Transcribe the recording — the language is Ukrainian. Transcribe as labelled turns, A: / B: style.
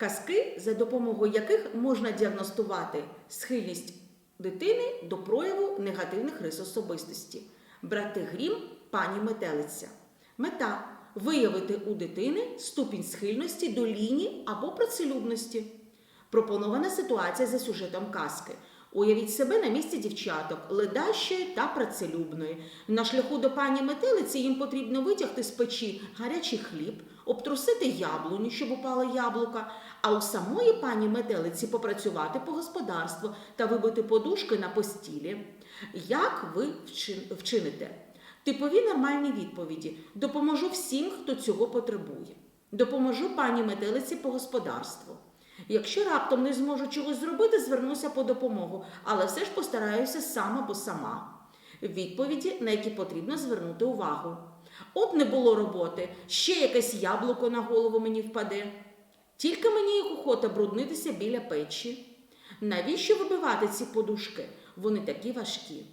A: Казки, за допомогою яких можна діагностувати схильність дитини до прояву негативних рис особистості. Брати Грім, пані Метелиця. Мета виявити у дитини ступінь схильності до лінії або працелюбності. Пропонована ситуація за сюжетом казки. Уявіть себе на місці дівчаток, ледащої та працелюбної. На шляху до пані метелиці їм потрібно витягти з печі гарячий хліб, обтрусити яблуню, щоб упало яблука, а у самої пані метелиці попрацювати по господарству та вибити подушки на постілі. Як ви вчините? Типові нормальні відповіді: допоможу всім, хто цього потребує. Допоможу пані метелиці по господарству. Якщо раптом не зможу чогось зробити, звернуся по допомогу, але все ж постараюся сам або сама. Відповіді, на які потрібно звернути увагу. От не було роботи, ще якесь яблуко на голову мені впаде. Тільки мені їх охота бруднитися біля печі. Навіщо вибивати ці подушки? Вони такі важкі.